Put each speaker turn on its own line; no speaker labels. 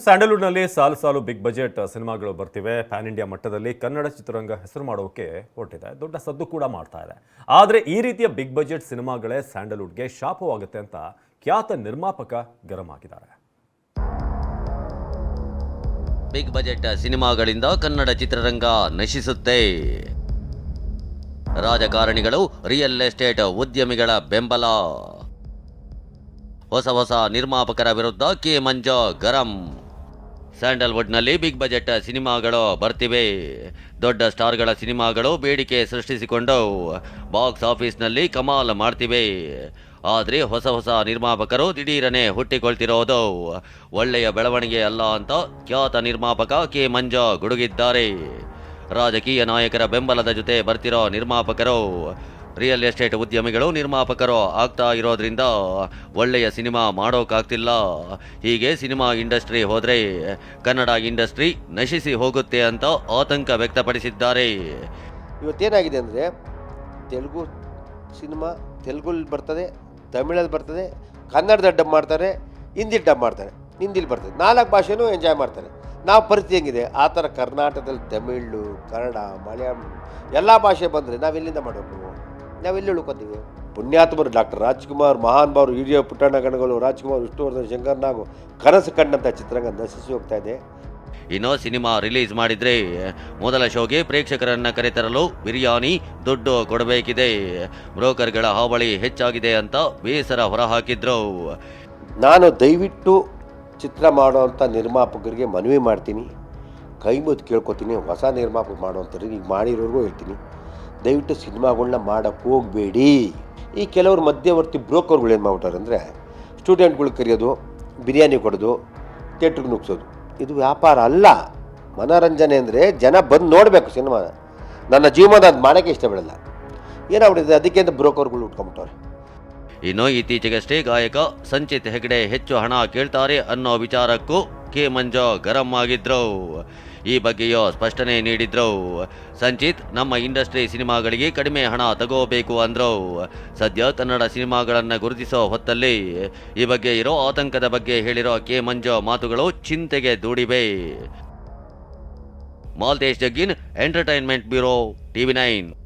ಸ್ಯಾಂಡಲ್ವುಡ್ನಲ್ಲಿ ಸಾಲು ಸಾಲು big budget ಸಿನಿಮಾಗಳು ಬರ್ತಿವೆ. ಪ್ಯಾನ್ ಇಂಡಿಯಾ ಮಟ್ಟದಲ್ಲಿ ಕನ್ನಡ ಚಿತ್ರರಂಗ ಹೆಸರು ಮಾಡೋಕೆ ಹೊರಟಿದೆ. ದೊಡ್ಡ ಸದ್ದು ಕೂಡ ಮಾಡ್ತಾ ಇದೆ. ಆದರೆ ಈ ರೀತಿಯ ಬಿಗ್ ಬಜೆಟ್ ಸಿನಿಮಾಗಳೇ ಸ್ಯಾಂಡಲ್ವುಡ್ಗೆ ಶಾಪವಾಗುತ್ತೆ ಅಂತ ಖ್ಯಾತ ನಿರ್ಮಾಪಕ ಗರಂ ಆಗಿದ್ದಾರೆ
ಬಿಗ್ ಬಜೆಟ್ ಸಿನಿಮಾಗಳಿಂದ ಕನ್ನಡ ಚಿತ್ರರಂಗ ನಶಿಸುತ್ತೆ. ರಾಜಕಾರಣಿಗಳು ರಿಯಲ್ ಎಸ್ಟೇಟ್ ಉದ್ಯಮಿಗಳ ಬೆಂಬಲ. ಹೊಸ ಹೊಸ ನಿರ್ಮಾಪಕರ ವಿರುದ್ಧ ಕೆ ಮಂಜ ಗರಂ. ಸ್ಯಾಂಡಲ್ವುಡ್ನಲ್ಲಿ ಬಿಗ್ ಬಜೆಟ್ ಸಿನಿಮಾಗಳು ಬರ್ತಿವೆ. ದೊಡ್ಡ ಸ್ಟಾರ್ಗಳ ಸಿನಿಮಾಗಳು ಬೇಡಿಕೆ ಸೃಷ್ಟಿಸಿಕೊಂಡು ಬಾಕ್ಸ್ ಆಫೀಸ್ನಲ್ಲಿ ಕಮಾಲ್ ಮಾಡ್ತಿವೆ. ಆದರೆ ಹೊಸ ಹೊಸ ನಿರ್ಮಾಪಕರು ದಿಢೀರನೆ ಹುಟ್ಟಿಕೊಳ್ತಿರೋದು. ಒಳ್ಳೆಯ ಬೆಳವಣಿಗೆ ಅಲ್ಲ ಅಂತ ಖ್ಯಾತ ನಿರ್ಮಾಪಕ ಕೆ ಮಂಜ ಗುಡುಗಿದ್ದಾರೆ. ರಾಜಕೀಯ ನಾಯಕರ ಬೆಂಬಲದ ಜೊತೆ ಬರ್ತಿರೋ ನಿರ್ಮಾಪಕರು ರಿಯಲ್ ಎಸ್ಟೇಟ್ ಉದ್ಯಮಿಗಳು ನಿರ್ಮಾಪಕರು ಆಗ್ತಾ ಇರೋದ್ರಿಂದ ಒಳ್ಳೆಯ ಸಿನಿಮಾ ಮಾಡೋಕ್ಕಾಗ್ತಿಲ್ಲ ಹೀಗೆ ಸಿನಿಮಾ ಇಂಡಸ್ಟ್ರಿ ಹೋದರೆ ಕನ್ನಡ ಇಂಡಸ್ಟ್ರಿ ನಶಿಸಿ ಹೋಗುತ್ತೆ ಅಂತ ಆತಂಕ ವ್ಯಕ್ತಪಡಿಸಿದ್ದಾರೆ.
ಇವತ್ತೇನಾಗಿದೆ ಅಂದರೆ ತೆಲುಗು ಸಿನಿಮಾ ತೆಲುಗಲ್ಲಿ ಬರ್ತದೆ, ತಮಿಳಲ್ಲಿ ಬರ್ತದೆ ಕನ್ನಡದ ಡಬ್ ಮಾಡ್ತಾರೆ ಹಿಂದಿ ಡಬ್ ಮಾಡ್ತಾರೆ, ಹಿಂದಿಲಿ ಬರ್ತದೆ. ನಾಲ್ಕು ಭಾಷೆನೂ ಎಂಜಾಯ್ ಮಾಡ್ತಾರೆ. ನಾವು ಪರಿಸ್ಥಿತಿ ಹೆಂಗಿದೆ? ಆ ಥರ ಕರ್ನಾಟಕದಲ್ಲಿ ತಮಿಳು, ಕನ್ನಡ, ಮಲಯಾಳಂ ಎಲ್ಲ ಭಾಷೆ ಬಂದರೆ ನಾವು ಎಲ್ಲಿಂದ ಮಾಡಬೇಕು? ನಾವು ಎಲ್ಲಿ ಉಳ್ಕೊತೀವಿ? ಪುಣ್ಯಾತ್ಮರು ಡಾಕ್ಟರ್ ರಾಜ್ಕುಮಾರ್ ಮಹಾನ್ ಬಾರು ಹಿರಿಯ ಪುಟ್ಟಣ್ಣ ಗಣಗಳು ರಾಜ್ಕುಮಾರ್ ವಿಷ್ಣುವರ್ಧನ್ ಶಂಕರ್ ನಾಗು ಕನಸು ಕಂಡಂಥ ಚಿತ್ರರಂಗ ನಶಿಸಿ ಹೋಗ್ತಾ ಇದೆ.
ಇನ್ನು ಸಿನಿಮಾ ರಿಲೀಸ್ ಮಾಡಿದ್ರೆ ಮೊದಲ ಶೋಗೆ ಪ್ರೇಕ್ಷಕರನ್ನ ಕರೆತರಲು ಬಿರಿಯಾನಿ ದುಡ್ಡು ಕೊಡಬೇಕಿದೆ. ಬ್ರೋಕರ್ಗಳ ಹಾವಳಿ ಹೆಚ್ಚಾಗಿದೆ ಅಂತ ಬೇಸರ ಹೊರಹಾಕಿದ್ರು.
ನಾನು ದಯವಿಟ್ಟು ಚಿತ್ರ ಮಾಡುವಂಥ ನಿರ್ಮಾಪಕರಿಗೆ ಮನವಿ ಮಾಡ್ತೀನಿ. ಕೈ ಮುದ್ದು ಕೇಳ್ಕೊತೀನಿ ಹೊಸ ನಿರ್ಮಾಪಕ ಮಾಡುವಂಥವ್ರಿಗೆ ಈಗ ಮಾಡಿರೋರ್ಗೂ ಹೇಳ್ತೀನಿ. ದಯವಿಟ್ಟು ಸಿನಿಮಾಗಳನ್ನ ಮಾಡೋಕ್ಕೆ ಹೋಗಬೇಡಿ. ಈ ಕೆಲವರು ಮಧ್ಯವರ್ತಿ ಬ್ರೋಕರ್ಗಳು ಏನು ಮಾಡ್ಬಿಟ್ಟಾರೆ ಅಂದರೆ, ಸ್ಟೂಡೆಂಟ್ಗಳು ಕರೆಯೋದು, ಬಿರಿಯಾನಿ ಕೊಡೋದು, ಥಿಯೇಟ್ರಿಗೆ ನುಗ್ಸೋದು. ಇದು ವ್ಯಾಪಾರ ಅಲ್ಲ. ಮನೋರಂಜನೆ ಅಂದರೆ ಜನ ಬಂದು ನೋಡಬೇಕು ಸಿನಿಮಾ. ನನ್ನ ಜೀವನ ಅದು ಮಾಡೋಕ್ಕೆ ಇಷ್ಟಪಡಲ್ಲ ಏನಾಗ್ಬಿಟ್ಟಿದೆ? ಅದಕ್ಕೆ ಅಂತ ಬ್ರೋಕರ್ಗಳು ಉಟ್ಕೊಂಬಿಟ್ಟವ್ರೆ.
ಇನ್ನು ಇತ್ತೀಚೆಗಷ್ಟೇ ಗಾಯಕ ಸಂಚಿತ್ ಹೆಗಡೆ ಹೆಚ್ಚು ಹಣ ಕೇಳ್ತಾರೆ ಅನ್ನೋ ವಿಚಾರಕ್ಕೂ ಕೆ ಮಂಜ ಗರಂ ಆಗಿದ್ರು. ಈ ಬಗ್ಗೆಯೂ ಸ್ಪಷ್ಟನೆ ನೀಡಿದ್ರು. ಸಂಚಿತ್, ನಮ್ಮ ಇಂಡಸ್ಟ್ರಿ ಸಿನಿಮಾಗಳಿಗೆ ಕಡಿಮೆ ಹಣ ತಗೋಬೇಕು ಅಂದ್ರು. ಸದ್ಯ ಕನ್ನಡ ಸಿನಿಮಾಗಳನ್ನು ಗುರುತಿಸೋ ಹೊತ್ತಲ್ಲಿ ಈ ಬಗ್ಗೆ ಇರೋ ಆತಂಕದ ಬಗ್ಗೆ ಹೇಳಿರೋ ಕೆ ಮಂಜು ಮಾತುಗಳು ಚಿಂತೆಗೆ ದೂಡಿವೆ. Maltesh Jaggin, entertainment bureau, TV nine.